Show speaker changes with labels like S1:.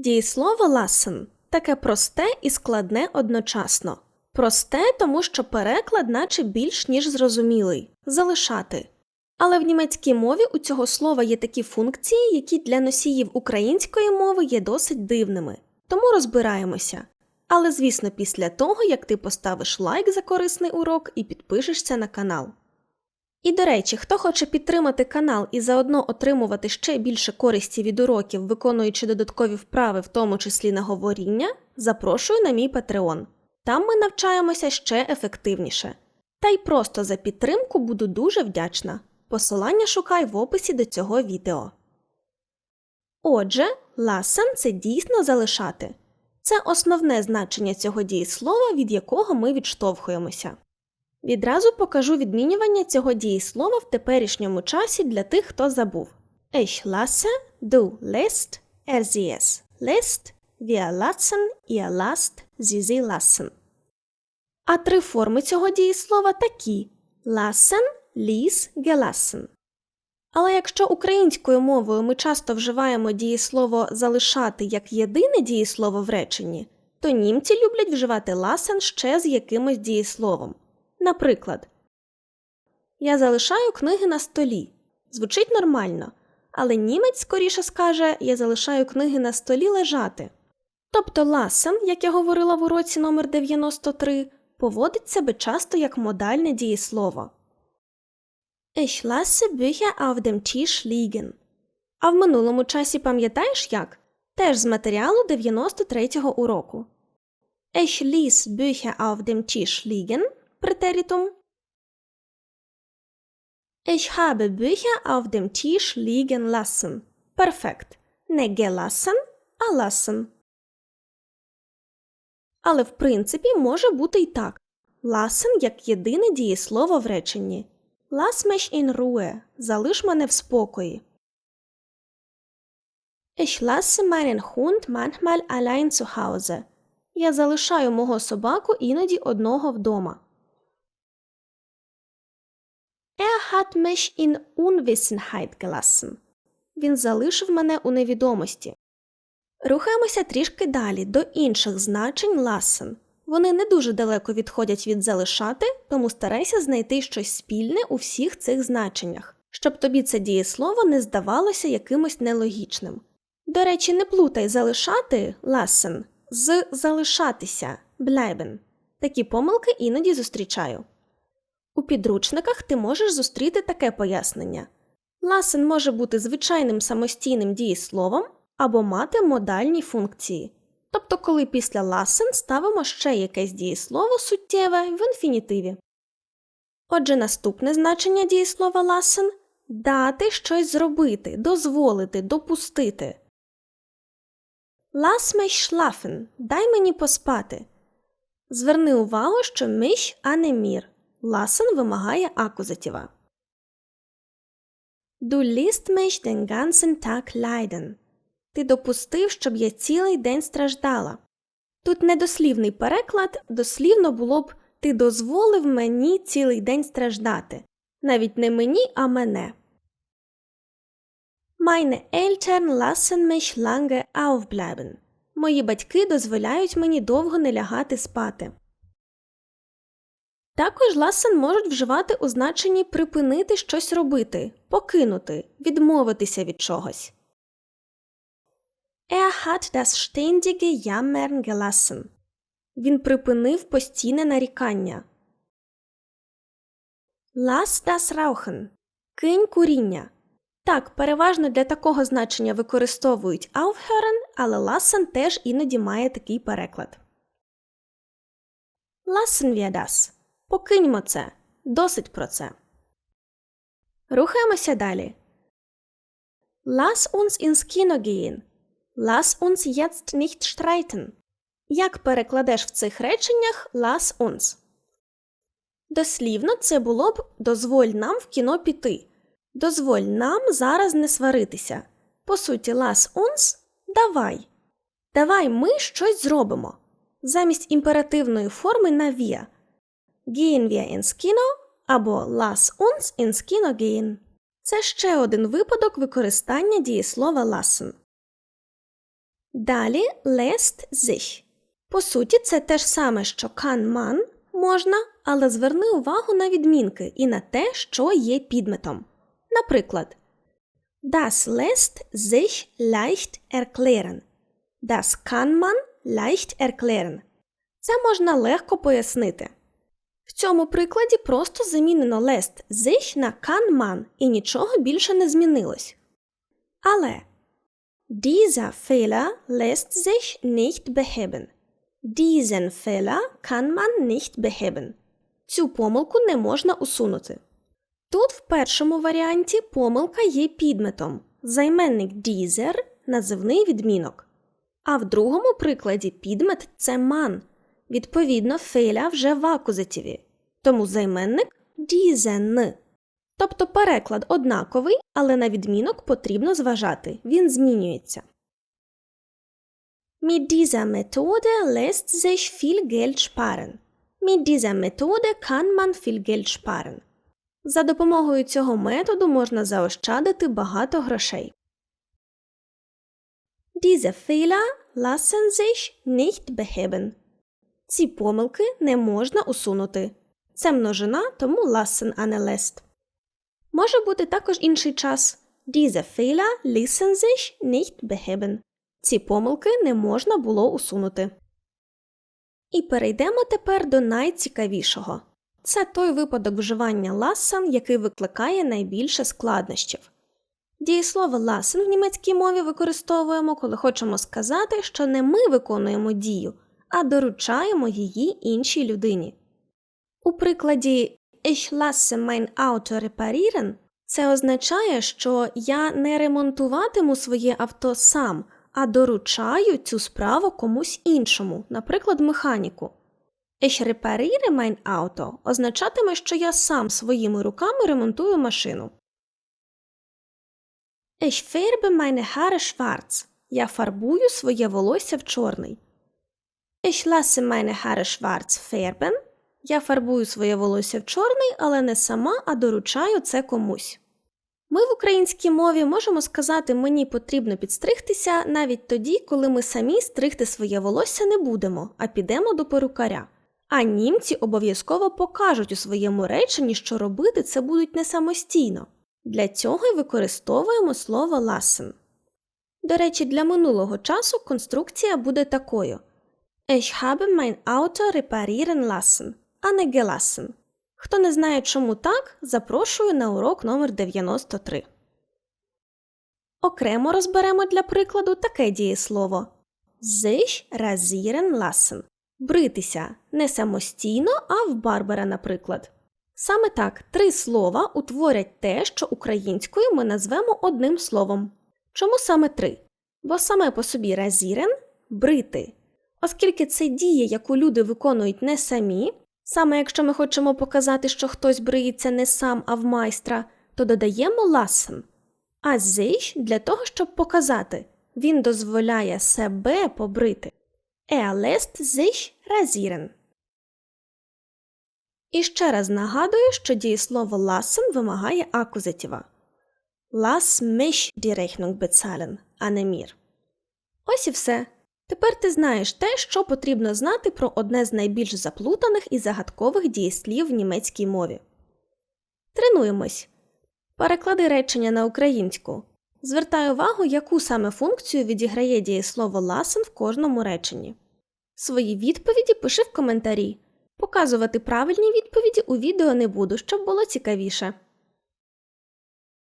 S1: Дієслово lassen таке просте і складне одночасно. Просте, тому що переклад наче більш ніж зрозумілий залишати. Але в німецькій мові у цього слова є такі функції, які для носіїв української мови є досить дивними. Тому розбираємося. Але, звісно, після того, як ти поставиш лайк за корисний урок і підпишешся на канал. І до речі, хто хоче підтримати канал і заодно отримувати ще більше користі від уроків, виконуючи додаткові вправи, в тому числі на говоріння, запрошую на мій Patreon. Там ми навчаємося ще ефективніше. Та й просто за підтримку буду дуже вдячна. Посилання шукай в описі до цього відео. Отже, lassen – це дійсно залишати. Це основне значення цього дієслова, від якого ми відштовхуємося. Відразу покажу відмінювання цього дієслова в теперішньому часі для тих, хто забув. Ich lasse, du lässt, er sie es lässt, wir lassen, ihr lasst, sie sie lassen. А три форми цього дієслова такі lassen, ließ, gelassen. Але якщо українською мовою ми часто вживаємо дієслово залишати як єдине дієслово в реченні, то німці люблять вживати lassen ще з якимось дієсловом. Наприклад, Я залишаю книги на столі. Звучить нормально, але німець скоріше скаже Я залишаю книги на столі лежати. Тобто lassen, як я говорила в уроці номер 93, поводить себе часто як модальне дієслово. Ich lasse Bücher auf dem Tisch liegen. А в минулому часі пам'ятаєш як? Теж з матеріалу 93-го уроку. Ich ließ Bücher auf dem Tisch liegen претерітум. Ich habe Bücher auf dem Tisch liegen lassen. Перфект. Не gelassen, а lassen. Але в принципі може бути й так. Lassen як єдине дієслово в реченні. Lass mich in Ruhe. Залиш мене в спокої. Ich lasse meinen Hund manchmal allein zu Hause. Я залишаю мого собаку іноді одного вдома. Hat mich in Unwissenheit gelassen. Він залишив мене у невідомості. Рухаємося трішки далі до інших значень lassen. Вони не дуже далеко відходять від залишати, тому старайся знайти щось спільне у всіх цих значеннях, щоб тобі це дієслово не здавалося якимось нелогічним. До речі, не плутай залишати lassen з залишатися bleiben. Такі помилки іноді зустрічаю. У підручниках ти можеш зустріти таке пояснення. Lassen може бути звичайним самостійним дієсловом або мати модальні функції. Тобто, коли після lassen ставимо ще якесь дієслово суттєве в інфінітиві. Отже, наступне значення дієслова lassen – дати щось зробити, дозволити, допустити. Lass mich schlafen – дай мені поспати. Зверни увагу, що mich, а не мір. Lassen вимагає акузатива. Du lässt mich den ganzen Tag leiden. Ти допустив, щоб я цілий день страждала. Тут недослівний переклад дослівно було б Ти дозволив мені цілий день страждати. Навіть не мені, а мене. Meine Eltern lassen mich lange aufbleiben. Мої батьки дозволяють мені довго не лягати спати. Також lassen можуть вживати у значенні припинити щось робити, покинути, відмовитися від чогось. Er hat das ständige Jammern gelassen. Він припинив постійне нарікання. Lass das rauchen. Кинь куріння. Так, переважно для такого значення використовують aufhören, але lassen теж іноді має такий переклад. Lassen wir das. Покиньмо це. Досить про це. Рухаємося далі. Lass uns ins Kino gehen. Lass uns jetzt nicht streiten. Як перекладеш в цих реченнях lass uns? Дослівно це було б дозволь нам в кіно піти. Дозволь нам зараз не сваритися. По суті, lass uns давай. Давай ми щось зробимо. Замість імперативної форми на wir. Gehen wir ins Kino або lass uns ins Kino gehen. Це ще один випадок використання дієслова lassen. Далі lässt sich. По суті, це те ж саме, що kann man можна, але зверни увагу на відмінки і на те, що є підметом. Наприклад, Das lässt sich leicht erklären. Das kann man leicht erklären. Це можна легко пояснити. В цьому прикладі просто замінено lässt sich на man і нічого більше не змінилось. Але dieser Fehler lässt sich nicht beheben. Diesen Fehler kann man nicht beheben. Цю помилку не можна усунути. Тут в першому варіанті помилка є підметом. Займенник dieser – називний відмінок. А в другому прикладі підмет це man. Відповідно, фейля вже в акузативі. Тому займенник diesen. Тобто переклад однаковий, але на відмінок потрібно зважати. Він змінюється. Mit dieser Methode lässt sich viel Geld sparen. Mit dieser Methode kann man viel Geld sparen. За допомогою цього методу можна заощадити багато грошей. Diese Fehler lassen sich nicht beheben. Ці помилки не можна усунути. Це множина, тому lassen, а не lässt. Може бути також інший час. Diese Fehler ließen sich nicht beheben. Ці помилки не можна було усунути. І перейдемо тепер до найцікавішого. Це той випадок вживання lassen, який викликає найбільше складнощів. Дієслово lassen в німецькій мові використовуємо, коли хочемо сказати, що не ми виконуємо дію, а доручаємо її іншій людині. У прикладі Ich lasse mein Auto reparieren це означає, що я не ремонтуватиму своє авто сам, а доручаю цю справу комусь іншому, наприклад, механіку. Ich repariere mein Auto означатиме, що я сам своїми руками ремонтую машину. Ich färbe meine Haare schwarz. Я фарбую своє волосся в чорний. Ich lasse meine Haare schwarz färben. Я фарбую своє волосся в чорний, але не сама, а доручаю це комусь. Ми в українській мові можемо сказати мені потрібно підстригтися навіть тоді, коли ми самі стригти своє волосся не будемо, а підемо до перукаря. А німці обов'язково покажуть у своєму реченні, що робити це будуть не самостійно. Для цього й використовуємо слово lassen. До речі, для минулого часу конструкція буде такою: Ich habe mein Auto reparieren lassen, а не gelassen. Хто не знає, чому так, запрошую на урок номер 93. Окремо розберемо для прикладу таке дієслово sich rasieren lassen. Бритися не самостійно, а в Барбара, наприклад. Саме так три слова утворять те, що українською ми назвемо одним словом. Чому саме три? Бо саме по собі разірен брити. Оскільки це дія, яку люди виконують не самі, саме якщо ми хочемо показати, що хтось бриється не сам, а в майстра, то додаємо ласен. А зиш для того, щоб показати, він дозволяє себе побрити. Er lässt rasieren. І ще раз нагадую, що дієслово lassen вимагає акузатива. Lass mich die Rechnung а не мір. Ось і все. Тепер ти знаєш те, що потрібно знати про одне з найбільш заплутаних і загадкових дієслів в німецькій мові. Тренуємось. Переклади речення на українську. Звертай увагу, яку саме функцію відіграє дієслово lassen в кожному реченні. Свої відповіді пиши в коментарі. Показувати правильні відповіді у відео не буду, щоб було цікавіше.